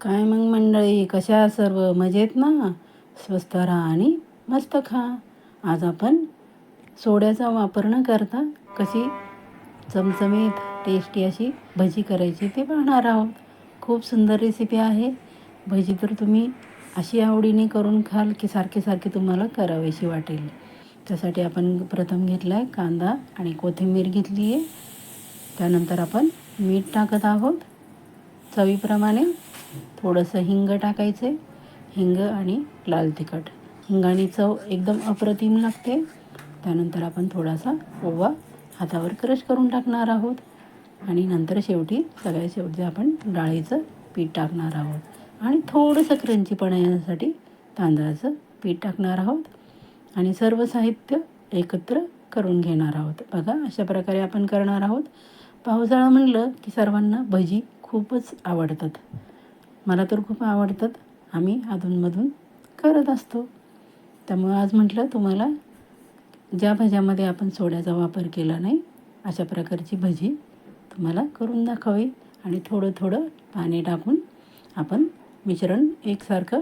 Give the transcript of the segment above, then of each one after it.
काय मग मंडळी कशा सर्व? मजेत ना? स्वस्त राहा आणि मस्त खा. आज आपण सोड्याचा वापर न करता कशी चमचमीत टेस्टी अशी भजी करायची ते पाहणार आहोत. खूप सुंदर रेसिपी आहे. भजी तर तुम्ही अशी आवडीने करून खाल की सारखी सारखी तुम्हाला करावीशी वाटेल. त्यासाठी आपण प्रथम घेतला आहे कांदा आणि कोथिंबीर घेतली आहे त्यानंतर आपण मीठ टाकत आहोत. चवीप्रमाणे थोडंसं हिंग टाकायचं आहे हिंग आणि लाल तिखट. हिंगाणी चव एकदम अप्रतिम लागते. त्यानंतर आपण थोडासा ओवा हातावर क्रश करून टाकणार आहोत. आणि नंतर शेवटी सगळ्या शेवटी आपण डाळीचं पीठ टाकणार आहोत. आणि थोडंसं क्रंचीपणा येण्यासाठी तांदळाचं पीठ टाकणार आहोत. आणि सर्व साहित्य एकत्र करून घेणार आहोत. बघा अशा प्रकारे आपण करणार आहोत. पावसाळा म्हणलं की सर्वांना भजी खूपच आवडतात. मला तर खूप आवडतात. आम्ही अधूनमधून करत असतो. त्यामुळं आज म्हटलं तुम्हाला ज्या भज्यामध्ये आपण सोड्याचा वापर केला नाही अशा प्रकारची भजी तुम्हाला करून दाखवावी आणि थोडं थोडं पाणी टाकून आपण मिश्रण एकसारखं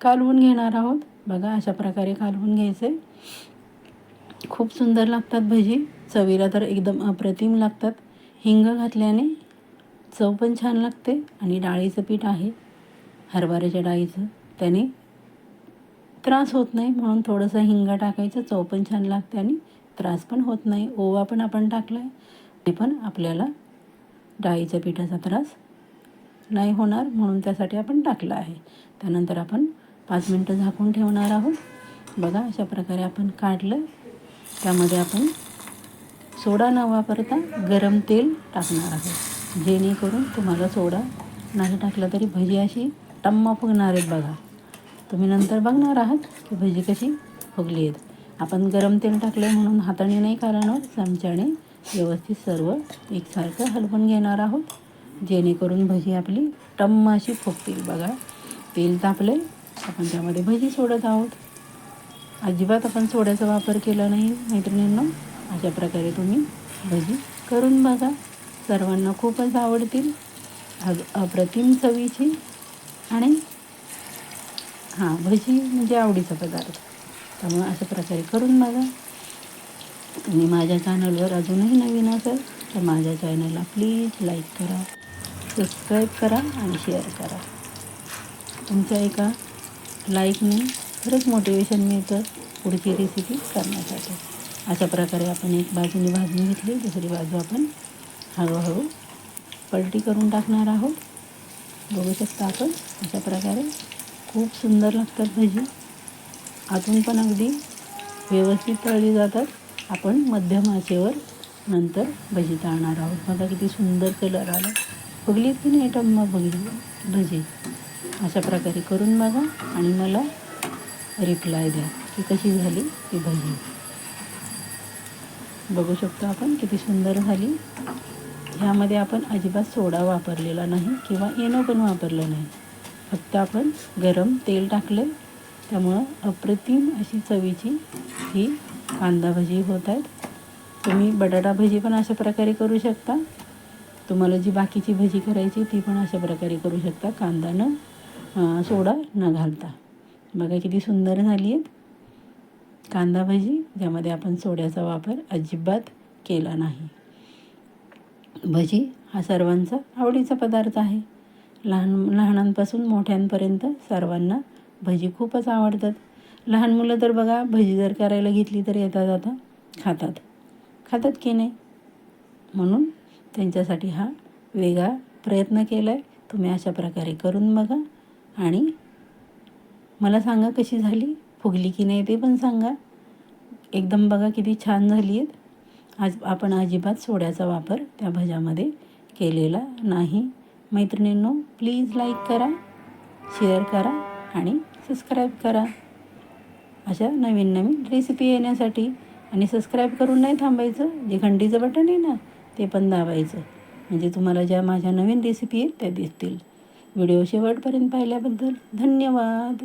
कालवून घेणार आहोत. बघा अशा प्रकारे कालवून घ्यायचं. आहे खूप सुंदर लागतात भजी. चवीला तर एकदम अप्रतिम लागतात. हिंग घातल्याने चव पण छान लागते आणि डाळीचं पीठ आहे. हरभऱ्याच्या डाळीचं. त्याने त्रास होत नाही म्हणून थोडंसं हिंग टाकायचं. चव पण छान लागते आणि त्रास पण होत नाही. ओवा पण आपण टाकला आहे ते पण आपल्याला डाळीच्या पिठाचा त्रास नाही होणार म्हणून त्यासाठी आपण टाकलं आहे. त्यानंतर आपण पाच मिनटं झाकून ठेवणार आहोत. बघा अशा प्रकारे आपण काढलं. त्यामध्ये आपण सोडा न वापरता गरम तेल टाकणार आहोत. जेणेकरून तुम्हाला सोडा. नाही टाकला तरी भजी अशी टम्मा फुगणार आहेत बघा. तुम्ही नंतर बघणार आहात की भजी कशी फुगली आहेत. आपण गरम तेल टाकलं आहे म्हणून हाताने नाही काढणार. चमच्याने व्यवस्थित सर्व एकसारखं हलवून घेणार आहोत. जेणेकरून भजी आपली टम्म अशी फुगतील बघा. तेल तापलं आपण त्यामध्ये भजी सोडत आहोत. अजिबात आपण सोड्याचा वापर केला नाही मैत्रिणींना. अशा प्रकारे तुम्ही भजी करून बघा. सर्वांना खूपच आवडतील. अग अप्रतिम चवीची आणि हां भजी म्हणजे आवडीचा पदार्थ. त्यामुळे अशा प्रकारे करून बघा. तुम्ही माझ्या चॅनलवर अजूनही नवीन असेल तर माझ्या चॅनलला प्लीज लाईक करा सबस्क्राईब करा आणि शेअर करा. तुमच्या एका लाईकने खरंच मोटिवेशन मिळतं पुढची रेसिपी करण्यासाठी. अशा प्रकारे आपण एक बाजूने भाजून घेतली दुसरी बाजू आपण हळूहळू पलटी करून टाकणार आहोत. बघू शकता आपण अशा प्रकारे खूप सुंदर लागतात भजी. आतून पण अगदी व्यवस्थित तळली जातात. आपण मध्यम आचेवर नंतर भजी तळणार आहोत. बघा किती सुंदर कलर आला. बघलीत की नाही टम्मा बघली भजी. अशा प्रकारे करून बघा आणि मला रिप्लाय द्या की कशी झाली ती भजी. बघू शकतो आपण किती सुंदर झाली. ह्यामध्ये आपण अजिबात सोडा वापरलेला नाही किंवा येणं पण वापरलं नाही. फक्त आपण गरम तेल टाकलं त्यामुळं अप्रतिम अशी चवीची ही कांदा भजी होत आहेत. तुम्ही बटाटा भजी पण अशा प्रकारे करू शकता. तुम्हाला जी बाकीची भजी करायची ती पण अशा प्रकारे करू शकता. कांदा न सोडा न घालता. बघा किती सुंदर झाली आहेत कांदा भजी ज्यामध्ये आपण सोड्याचा वापर अजिबात केला नाही. भजी हा सर्वांचा आवडीचा पदार्थ आहे. लहान लहानांपासून मोठ्यांपर्यंत सर्वांना भजी खूपच आवडतात. लहान मुलं तर बघा भजी जर करायला घेतली तर येतात आता खातात. खातात की नाही? म्हणून त्यांच्यासाठी हा वेगळा प्रयत्न केला आहे तुम्ही अशा प्रकारे करून बघा. आणि मला सांगा कशी झाली? फुगली की नाही ते पण सांगा. एकदम बघा किती छान झाली आहेत. आज आपण अजिबात सोड्याचा वापर त्या भज्यामध्ये केलेला नाही. मैत्रिणींनो प्लीज लाईक करा शेअर करा आणि सबस्क्राईब करा. अशा नवीन नवीन रेसिपी येण्यासाठी आणि सबस्क्राईब करून नाही थांबायचं जे घंटीचं बटन आहे ना ते पण दाबायचं. म्हणजे तुम्हाला ज्या माझ्या नवीन रेसिपी आहेत त्या दिसतील. व्हिडिओ शेवटपर्यंत पाहिल्याबद्दल धन्यवाद.